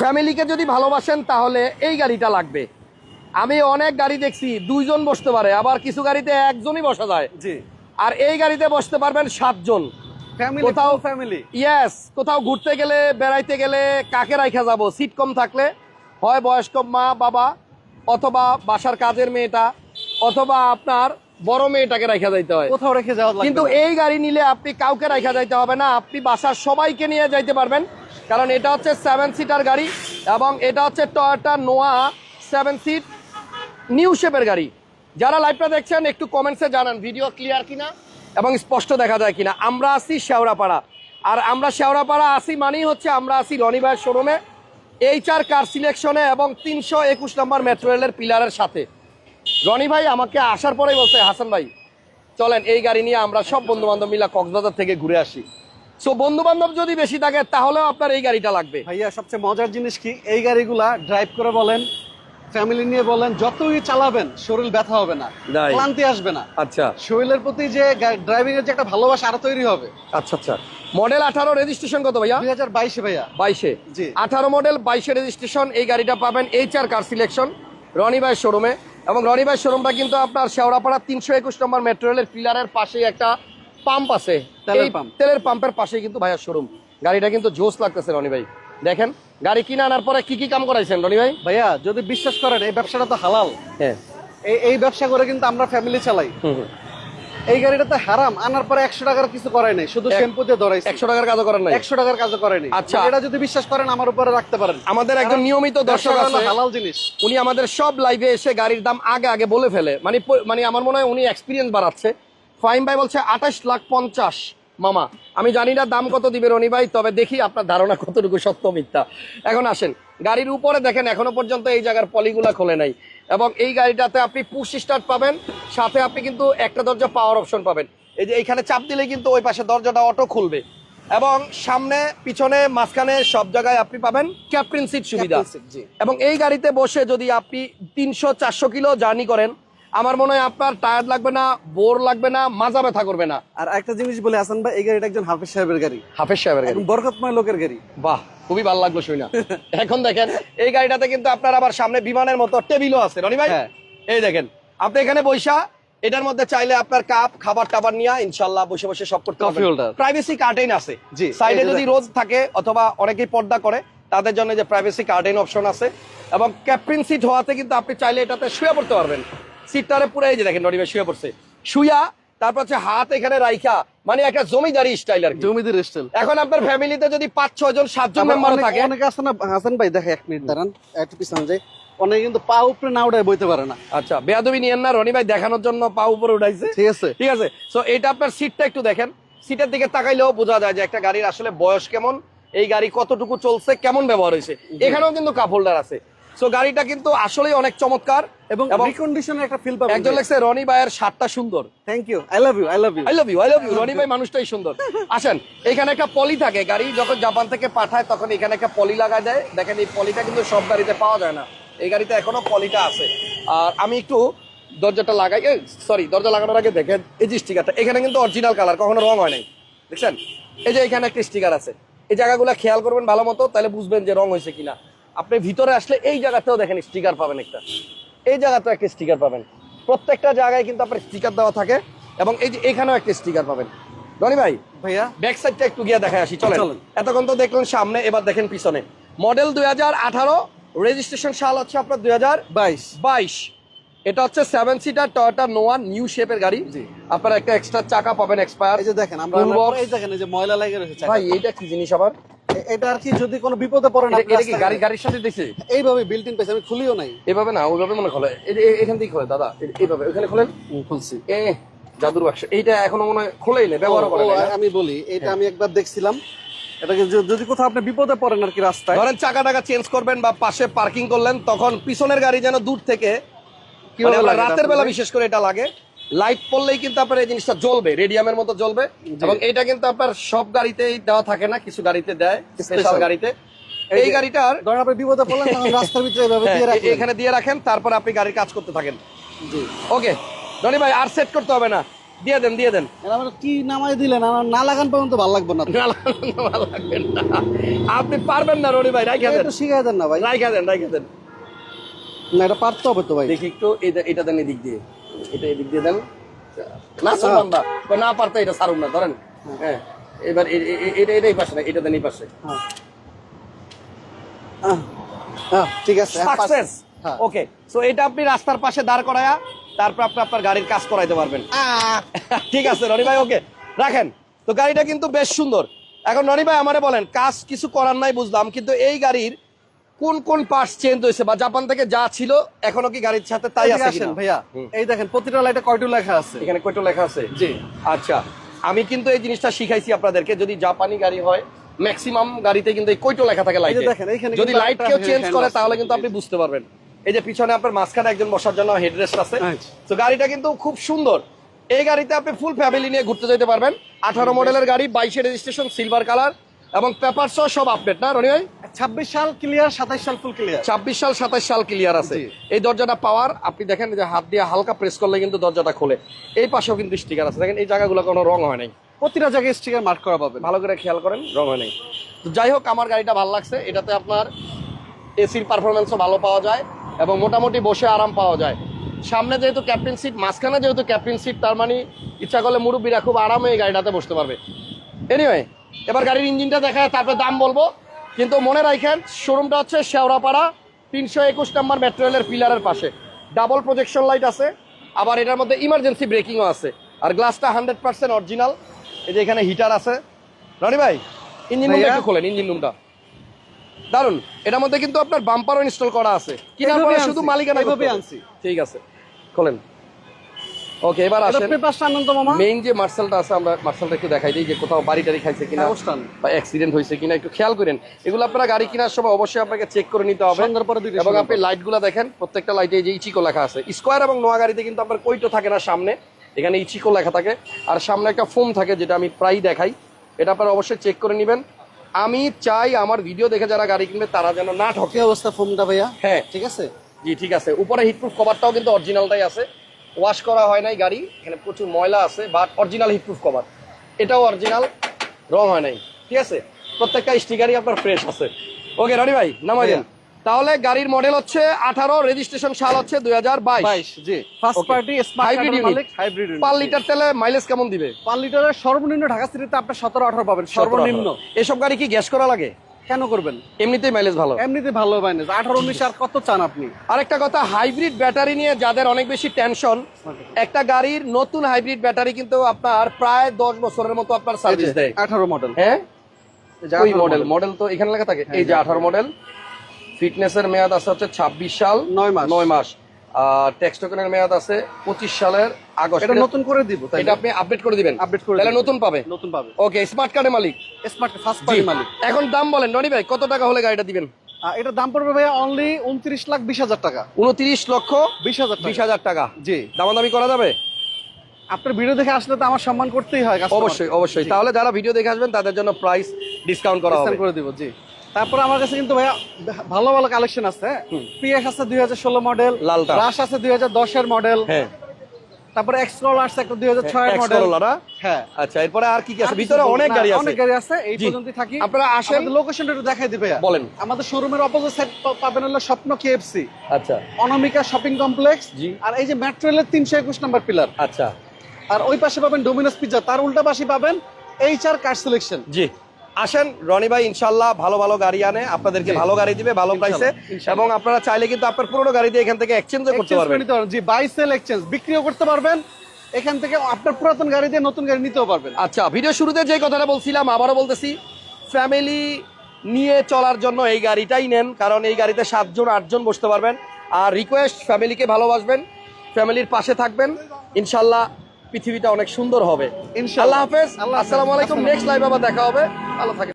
ফ্যামিলিকে যদি ভালোবাসেন তাহলে এই গাড়িটা লাগবে। আমি অনেক গাড়ি দেখছি দুইজন বসতে পারে আবার কিছু গাড়িতে একজনই বসা যায়। জি। আর এই গাড়িতে বসতে পারবেন সাতজন। কোথাও- ফ্যামিলি ইয়েস কোথাও ঘুরতে গেলে বেড়াইতে গেলে কাকে রাখা যাব? সিট কম থাকলে হয় বয়স্ক মা বাবা অথবা বাসার কাজের মেয়েটা অথবা আপনার বড় মেয়েটাকে রাখা যাইতে হয়। কোথাও রেখে যাওয়া কিন্তু এই গাড়ি নিলে আপনি কাউকে রাখা যাইতে হবে না আপনি বাসার সবাইকে নিয়ে যাইতে পারবেন। কারণ এটা হচ্ছে সেভেন সিটার গাড়ি এবং এটা হচ্ছে Toyota Noah seven seat new শেপের গাড়ি। যারা লাইভটা দেখছেন, একটু কমেন্টসে জানান ভিডিও ক্লিয়ার কিনা এবং স্পষ্ট দেখা যায় কিনা। আমরা আছি শেওড়াপাড়া। আর আমরা শেওড়াপাড়া আসি মানেই হচ্ছে আমরা আছি রনি ভাইয়ের শোরুমে এইচ আর কার সিলেকশনে এবং তিনশো একুশ নম্বর মেট্রো রেলের পিলারের সাথে। রনি ভাই আমাকে আসার পরেই বলছে, হাসান ভাই, চলেন এই গাড়ি নিয়ে আমরা সব বন্ধু বান্ধব মিলা কক্সবাজার থেকে ঘুরে আসি। সো বন্ধু বান্ধব যদি বেশি থাকে তাহলেও আপনার এই গাড়িটা লাগবে। ভাইয়া সবচেয়ে মজার জিনিস কি? এই গাড়িগুলা ড্রাইভ করে বলেন ফ্যামিলি নিয়ে বলেন যতই চালাবেন শরীর ব্যথা হবে না ক্লান্তি আসবে না। আচ্ছা। শরীরের প্রতি যে ড্রাইভিং এর যে একটা ভালোবাসা আরও তৈরি হবে। আচ্ছা আচ্ছা। মডেল আঠারো রেজিস্ট্রেশন কত ভাইয়া? দুই হাজার বাইশে ভাইয়া। বাইশে। জি। আঠারো মডেল বাইশে রেজিস্ট্রেশন এই গাড়িটা পাবেন H R car selection Rony ভাই শোরুমে এবং রনি ভাই শোরুমটা কিন্তু আপনার শেওড়াপাড়া তিনশো একুশ নম্বর মেট্রো রেলের পিলারের পাশেই একটা পাম্প আছে। তেলের পাম্পের পাশেই কিন্তু ভাইয়ার শোরুম গাড়িটা কিন্তু জোস লাগতেছে রনি ভাই। দেখেন গাড়ি কিনে আনার পরে কি কি কাম করাইছেন রনি ভাই? ভাইয়া যদি বিশ্বাস করেন এই ব্যবসাটা তো হালাল। হ্যাঁ। এই এই ব্যবসা করে কিন্তু আমরা ফ্যামিলি চালাই। এই গাড়িটাতে হারাম আনার পরে একশো টাকার কিছু করাই নাই শুধু শ্যাম্পু দিয়ে ধরাইছি। একশো টাকার কাজও করেন নাই? একশো টাকার কাজ করাই নাই। আচ্ছা। এটা যদি বিশ্বাস করেন আমার উপরে রাখতে পারেন। আমাদের একজন নিয়মিত দর্শক আছে। হালাল জিনিস। উনি আমাদের সব লাইভে এসে গাড়ির দাম আগে আগে বলে ফেলে। মানে মানে আমার মনে হয় উনি এক্সপিরিয়েন্স বাড়াচ্ছে। ফাইম ভাই বলছে আঠাশ লাখ পঞ্চাশ। মামা আমি জানি না দাম কত দিবে রনি ভাই তবে দেখি আপনার ধারণা কতটুকু সত্য মিথ্যা। এখন আসেন গাড়ির উপরে দেখেন এখনও পর্যন্ত এই জায়গার পলিগুলা খোলে নাই। এবং এই গাড়িটাতে আপনি পুশ স্টার্ট পাবেন সাথে আপনি কিন্তু একটা দরজা পাওয়ার অপশন পাবেন। এই যে এইখানে চাপ দিলে কিন্তু ওই পাশে দরজাটা অটো খুলবে। এবং সামনে পিছনে মাঝখানে সব জায়গায় আপনি পাবেন ক্যাপ্টেন সিট সুবিধা। এবং এই গাড়িতে বসে যদি আপনি তিনশো চারশো কিলো জার্নি করেন আমার মনে হয় আপনার টায়ার লাগবে না বোর লাগবে না মাজা ব্যথা করবে না। আর একটা জিনিস বলে আসান ভাই এই গাড়িটা একজন হাফিজ সাহেবের গাড়ি। হাফেজ সাহেবের গাড়ি। বরকতময় লোকের গাড়ি। বাহ খুবই ভালো লাগল শুই না এখন দেখেন এই গাড়িটাতে কিন্তু আপনার আবার সামনে বিমানের মতো টেবিলও আছে। রনি ভাই? হ্যাঁ। এই দেখেন আপনি এখানে বৈশা এটার মধ্যে চাইলে আপনার কাপ খাবার টাবার নিয়ে ইনশাল্লাহ বসে বসে সব করতে holder। প্রাইভেসি কার্টেন আছে। জি, সাইডে যদি রোজ থাকে অথবা অনেকেই পর্দা করে তাদের জন্য যে প্রাইভেসি কার্টেন অপশন আছে এবং ক্যাপ্টেন সিট হওয়াতে কিন্তু আপনি চাইলে এটাতে শুয়ে পড়তে পারবেন। সিটটারে পুরো এই যে দেখেন রনি শুয়ে পড়ছে। শুয়া তারপর হচ্ছে হাত এখানে রাইখা মানে একটা জমিদারি স্টাইল আর জমিদের স্টাইল এখন আপনার ফ্যামিলিতে যদি পাঁচ ছয় জন সাতজন মেম্বার থাকে অনেকে আছে না হাসান ভাই দেখে এক মিনিট দাঁড়ান একটু পিছনে যাই। অনেকে কিন্তু পা উপরে না উঠায় বইতে পারে না। আচ্ছা বেয়াদবি নিয়েন না রনি ভাই দেখানোর জন্য পা উপরে উঠাইছে। ঠিক আছে। ঠিক আছে সো এটা আপনার সিটটা একটু দেখেন। সিটের দিকে তাকাইলেও বোঝা যায় যে একটা গাড়ির আসলে বয়স কেমন এই গাড়ি কতটুকু চলছে কেমন ব্যবহার হয়েছে। এখানেও কিন্তু কাপ হোল্ডার আছে। সো গাড়িটা কিন্তু আসলেই অনেক চমৎকার এবং রিকন্ডিশনের একটা ফিল পাবেন। একজন লাগছে রনি ভাইয়ের শার্টটা সুন্দর। Thank you I love you I love you I love you I love you Rony ভাই মানুষটাই সুন্দর। আসেন এখানে একটা পলি থাকে। গাড়ি যখন জাপান থেকে পাঠায় তখন এখানে একটা পলি লাগা যায় দেখেন এই পলিটা কিন্তু সব গাড়িতে পাওয়া যায় না। এই গাড়িতে এখনও পলিটা আছে। আর আমি একটু দরজাটা লাগাই সরি দরজা লাগানোর আগে দেখেন এই যে স্টিকারটা এখানে কিন্তু অরিজিনাল কালার কখনো রং হয় নাই। দেখছেন? এই যে এখানে একটা স্টিকার আছে। এই জায়গাগুলো খেয়াল করবেন ভালো মতো তাহলে বুঝবেন যে রং হয়েছে কিনা। আপনি ভিতরে আসলে এই জায়গাতেও দেখেন স্টিকার পাবেন একটা। এই জায়গাতেও একটা স্টিকার পাবেন। প্রত্যেকটা জায়গায় কিন্তু আপনার স্টিকার দেওয়া থাকে এবং এই যে এখানেও একটা স্টিকার পাবেন। রনি ভাই ভাইয়া। ব্যাক সাইডটা একটু গিয়ে দেখায় আসি চলেন। এতক্ষণ তো দেখলেন সামনে এবার দেখেন পিছনে। মডেল দুই হাজার আঠারো রেজিস্ট্রেশন সাল হচ্ছে আপনার দুই বাইশ। বাইশ। এটা হচ্ছে seven seater Toyota Noah new শেপের গাড়ি। আপনার একটা এক্সট্রা চাকা পাবেন এক্সপায়ার এই যে দেখেন আমরা এই দেখেন এই যে ময়লা লাগে রয়েছে ভাই এইটা কি জিনিস আবার? এটা আর কি যদি কোনো বিপদে পড়ে না এটা- কি গাড়ি গাড়ির সাথে দিছে? এইভাবে বিল্ট ইন পেয়েছে আমি খুলিও নাই। এভাবে না ওইভাবে মনে খোলে। এখান থেকে খোলে দাদা এইভাবে ওখানে খোলেন? খুলছি। এ জাদুর বাক্স এইটা এখনও মনে হয় খোলেই নেই ব্যবহার করে না? আমি বলি এটা আমি একবার দেখছিলাম। এটাকে যদি কোথাও আপনি বিপদে পড়েন আর কি রাস্তায়। ধরেন চাকা টাকা চেঞ্জ করবেন বা পাশে পার্কিং করলেন তখন পিছনের গাড়ি যেন দূর থেকে মানে রাতের বেলা বিশেষ করে এটা লাগে। লাইট পড়লেই কিন্তু আপনার এই জিনিসটা জ্বলবে রেডিয়ামের মতো জ্বলবে। এবং এটা কিন্তু আপনার সব গাড়িতেই দেওয়া থাকে না কিছু গাড়িতে দেয় স্পেশাল গাড়িতে। এই গাড়িটার ধরেন আপনি বিপদে পড়লেন তখন রাস্তার ভিতরে এভাবে হ্যাঁ, দিয়ে এ- রাখলেন। এখানে দিয়ে রাখেন তারপর আপনি গাড়ির কাজ করতে থাকেন। জি। ওকে রনি ভাই আর সেট করতে হবে না। দিয়ে দেন দিয়ে দেন। কি নামাই দিলেন? আমার না লাগান পর্যন্ত ভালো লাগবে না ভালো লাগবে না। আপনি পারবেন না রনি ভাই রাইখা দেন। শিখাই দেন না ভাই। রাইখা দেন রাইখা দেন। না এটা পারতে হবে তো ভাই। দেখি একটু এটা এটা দেন এদিক দিয়ে। এটা এদিক দিয়ে দেন। না সারুন না। না পারতে এটা সারুন না ধরেন। হ্যাঁ এবার এটা এটাই পাশে না এটা দেন এই পাশে। হ্যাঁ। ঠিক আছে হ্যাঁ, সাকসেস হ্যাঁ। ওকে সো এটা আপনি রাস্তার পাশে দাঁড় করায়া তারপর আপনি আপনার গাড়ির কাজ করাইতে পারবেন। ঠিক আছে রনি ভাই ওকে রাখেন। তো গাড়িটা কিন্তু বেশ সুন্দর। এখন রনি ভাই আমারে বলেন কাজ কিছু করার নাই বুঝলাম কিন্তু এই গাড়ির কোন কোন পার্টস চেঞ্জ হয়েছে বা জাপান থেকে যা ছিল এখনও কি গাড়ির সাথে তাই আছে ভাইয়া। এই দেখেন প্রতিটা লাইটে কয়টু লেখা আছে? এখানে কয়টা লেখা আছে? জি। আচ্ছা আমি কিন্তু এই জিনিসটা শিখাইছি আপনাদেরকে যদি জাপানি গাড়ি হয় ম্যাক্সিমাম গাড়িতে কিন্তু এই কয়টো লেখা থাকে লাইটে যদি লাইট কেউ চেঞ্জ করে তাহলে কিন্তু আপনি বুঝতে পারবেন। এই যে পিছনে আপনার মাঝখানে একজন বসার জন্য হেডরেস্ট আছে। আচ্ছা। তো গাড়িটা কিন্তু খুব সুন্দর। এই গাড়িতে আপনি ফুল ফ্যামিলি নিয়ে ঘুরতে যেতে পারবেন। আঠারো মডেলের গাড়ি বাইশে রেজিস্ট্রেশন সিলভার কালার এবং পেপার সহ সব আপডেট না রনি ভাই? ছাব্বিশ সাল ক্লিয়ার সাতাইশ সাল ফুল ক্লিয়ার ছাব্বিশ সাল সাতাইশ সাল ক্লিয়ার আছে। এই দরজাটা পাওয়ার আপনি দেখেন যে হাত দিয়ে হালকা প্রেস করলে কিন্তু দরজাটা খোলে। এই পাশেও কিন্তু স্টিকার আছে। দেখেন এই জায়গাগুলো কোনো রং হয় নাই। প্রতিটা জায়গায় স্টিকার মার্ক করা পাবেন। ভালো করে খেয়াল করেন রং হয় নাই। তো যাই হোক আমার গাড়িটা ভালো লাগছে। এটাতে আপনার এসির পারফরমেন্সও ভালো পাওয়া যায় এবং মোটামুটি বসে আরাম পাওয়া যায়। সামনে যেহেতু ক্যাপ্টেন সিট মাঝখানে যেহেতু ক্যাপ্টেন সিট তার মানে ইচ্ছা করলে মুরব্বীরা খুব আরামে এই গাড়িটাতে বসতে পারবে। এনিওয়ে এবার গাড়ির ইঞ্জিনটা দেখায় তারপরে দাম বলব। কিন্তু মনে রাখেন শোরুমটা হচ্ছে শেওড়াপাড়া তিনশো একুশ নম্বর মেট্রো রেলের পিলারের পাশে। ডাবল প্রজেকশন লাইট আছে আবার এটার মধ্যে ইমার্জেন্সি ব্রেকিংও আছে। আর গ্লাসটা হান্ড্রেড পার্সেন্ট অরিজিনাল এই যে এখানে হিটার আছে। রনি ভাই ইঞ্জিন রুমটা একটু খোলেন ইঞ্জিন রুমটা দারুণ এটার মধ্যে কিন্তু আপনার বাম্পারও ইনস্টল করা আছে। কিনার পরে শুধু মালিকানা। ঠিক আছে। খোলেন। ওকে এবার আসেন। পেপারটা আনন্দ মামা। মেইন যে মার্শালটা আছে আমরা মার্শালটা একটু দেখাই দিই যে কোথাও বাড়ি টাড়ি খাইছে কিনা অবস্থান। বা অ্যাক্সিডেন্ট হয়েছে কিনা একটু খেয়াল করেন। এগুলো আপনারা গাড়ি কেনার সময় অবশ্যই আপনাকে চেক করে নিতে হবে। সন্ধ্যার পরে দুইটা এবং আপনি লাইটগুলো দেখেন প্রত্যেকটা লাইটে যে ইচিকো লেখা আছে। স্কোয়ার এবং নোয়া গাড়িতে কিন্তু আপনার কইটো থাকে না সামনে। এখানে ইচিকো লেখা থাকে। আর সামনে একটা ফোম থাকে যেটা আমি প্রায় দেখাই। এটা আপনারা অবশ্যই চেক করে নেবেন। আমি চাই আমার ভিডিও দেখে যারা গাড়ি কিনবে তারা যেন না ঠকে। অবস্থা ফোনটা ভাইয়া? হ্যাঁ। ঠিক আছে? জি ঠিক আছে। উপরে হিটপ্রুফ কভারটাও কিন্তু অরিজিনালটাই আছে। ওয়াশ করা হয় নাই গাড়ি এখানে প্রচুর ময়লা আছে বাট অরিজিনাল হিটপ্রুফ কভার এটাও অরিজিনাল রং হয় নাই। ঠিক আছে? প্রত্যেকটা স্টিকারই আপনার ফ্রেশ আছে। ওকে রনি ভাই? নামাই দেন। তাহলে গাড়ির মডেল হচ্ছে আঠারো রেজিস্ট্রেশন সাল হচ্ছে দুই হাজার বাইশ। জি। ফার্স্ট পার্টি মালিক। হাইব্রিড পার লিটার তেলে মাইলেজ কেমন দিবে? পার লিটারের সর্বনিম্ন ঢাকা সিটিতে আপনি সতেরো আঠারো পাবেন। সর্বনিম্ন। এসব গাড়ি কি গ্যাস করা লাগে? কেন করবেন? এমনিতেই মাইলেজ ভালো। এমনিতে ভালো মাইনেজ আঠারো উনিশ আর কত চান আপনি? আরেকটা কথা হাইব্রিড ব্যাটারি নিয়ে যাদের অনেক বেশি টেনশন একটা গাড়ির নতুন হাইব্রিড ব্যাটারি কিন্তু আপনার প্রায় দশ বছরের মতো আপনার সার্ভিস দেয়। আঠারো মডেল হ্যাঁ? ওই মডেল মডেল তো এখানে লেখা থাকে। এই যে আঠারো মডেল ফিটনেসের মেয়াদ আছে হচ্ছে ছাব্বিশ সাল। নয় মাস। নয় মাস। আর ট্যাক্স টোকেনের মেয়াদ আছে পঁচিশ সালের আগস্ট। এটা নতুন করে দিব তাই এটা আপনি আপডেট করে দিবেন। আপডেট করে তাহলে নতুন পাবে। নতুন পাবে। ওকে স্মার্ট কার্ডের মালিক। স্মার্ট ফার্স্ট পার্টি মালিক। এখন দাম বলেন রনি ভাই কত টাকা হলে গাড়িটা দিবেন? আহ, দাম পড়বে ভাইয়া অনলি উনত্রিশ লাখ বিশ হাজার টাকা। উনত্রিশ লক্ষ বিশ হাজার বিশ হাজার টাকা। জি। দামাদামি করা যাবে? আপনার ভিডিও দেখে আসলে তো আমার সম্মান করতেই হয় অবশ্যই অবশ্যই। তাহলে যারা ভিডিও দেখে আসবেন তাদের জন্য প্রাইস ডিসকাউন্ট করা হবে। করে দিব জি। তারপরে আমার কাছে কিন্তু ভাইয়া ভালো ভালো কালেকশন আছে পিএস আছে দুই হাজার ষোলো মডেল লালটা। রাশ আছে দুই হাজার দশের মডেল হ্যাঁ। তারপরে এক্সক্রল আছে একটা দুই হাজার ছয়ের মডেল X-Corolla হ্যাঁ। আচ্ছা এরপরে আর কি কি আছে? ভিতরে অনেক গাড়ি আছে। অনেক গাড়ি আছে এই পর্যন্তই থাকি। আপনারা আসেন। লোকেশনটা একটু দেখাই দিবে বলেন। আমাদের শোরুমের অপোজিট সাইড পাবেন হলো স্বপ্ন কেএফসি আচ্ছা। অনামিকা শপিং কমপ্লেক্স জি। আর এই যে মেট্রো রেলের তিনশো একুশ নাম্বার পিলার আচ্ছা। আর ওই পাশে পাবেন ডোমিনোস পিজ্জা তার উল্টা পাশে পাবেন এইচ আর কার সিলেকশন জি। আসেন রনি ভাই ইনশাল্লাহ ভালো ভালো গাড়ি আনে আপনাদেরকে ভালো গাড়ি দিবে ভালো প্রাইসে। এবং আপনারা চাইলে কিন্তু আপনার পুরোনো গাড়ি দিয়ে এখান থেকে এক্সচেঞ্জও করতে পারবেন। জি বাই সেল এক্সচেঞ্জ বিক্রিও করতে পারবেন। এখান থেকে আপনার পুরাতন গাড়ি দিয়ে নতুন গাড়ি নিতেও পারবেন। আচ্ছা ভিডিও শুরুতে যে কথাটা বলছিলাম আবারও বলতেছি ফ্যামিলি নিয়ে চলার জন্য এই গাড়িটাই নেন কারণ এই গাড়িতে সাতজন আটজন বসতে পারবেন। আর রিকোয়েস্ট ফ্যামিলিকে ভালোবাসবেন ফ্যামিলির পাশে থাকবেন। ইনশাল্লাহ পৃথিবীটা অনেক সুন্দর হবে। ইনশাল্লাহ। হাফেজ। আল্লাহ আসসালামু আলাইকুম। নেক্সট লাইভ আবার দেখা হবে। ভালো থাকেন